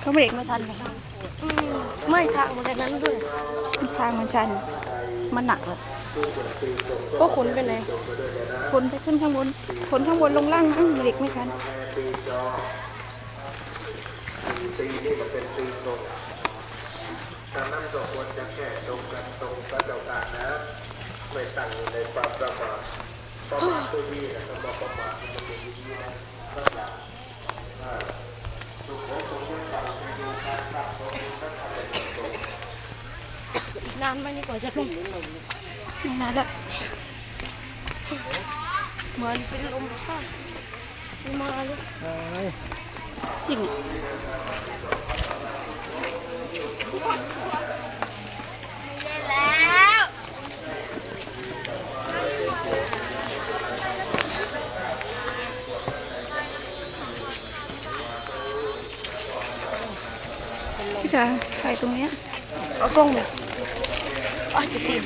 เขาเบรกไม่ทันเลยไม่ทางมันนั้นด้วย ทางมันชัน มันหนักเลยก็ขนไปไหนคนไปขึ้นข้างบนคนข้างบนลงล่างมั้งเบรกไม่ทันปีนี่ก็เป็นปีตรงดังนั้นก็ควรจะแก้ตรงกันตรงพระเจ้าการนะ ไม่ตั้งอยู่ในความประมาทประมาทตัวนี้นะคระมา อีกนานไหมนี่กว่าจะลง ไม่นานละ เหมือนเป็นลมชาติมาเลย จริง พี่จ๋าถ่ายตรงเนี้ยเอากล้องเลยอ้าวจะตีน